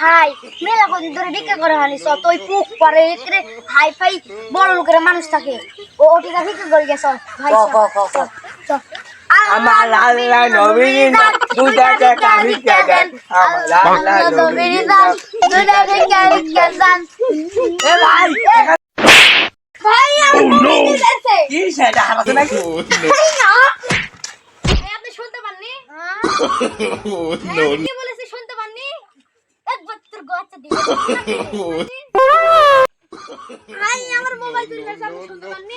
ভাই মেলা কদিন ধরে ভিক্ষা করে হানিস তুই পুক পরে এতে হাই ফাই বড় লোকের মানুষ থাকে ও ওটিকা ভিক্ষা করে গেছ ভাই। আমার আল্লাহ দান, দুটা টাকা ভিক্ষা দেন। আমার আল্লাহ দুটা ভিক্ষা ভিক্ষা দান। এ ভাই ভাই দিয়েছে। কি সেটা হারাতে নাকি ভাই না। আপনি শুনতে পাননি Oh হ্যাঁ, আমি কি বলেছি শুনতে পাননি একবার তোর গচ্চা দিয়ে ভাই আমার মোবাইল তুলে গেছে আপনি শুনতে পাননি।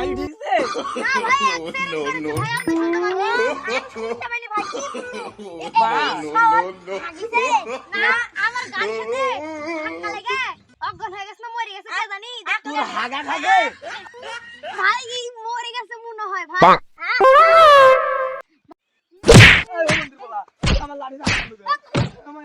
হয়ে গেছে না মরে গেছে কে জানি দেখতে তোর জানি। হাগা খাগে? ভাই মনে হয় ভাই। হ্যাঁ? মন্দির বলা আমার লাড়ি আমার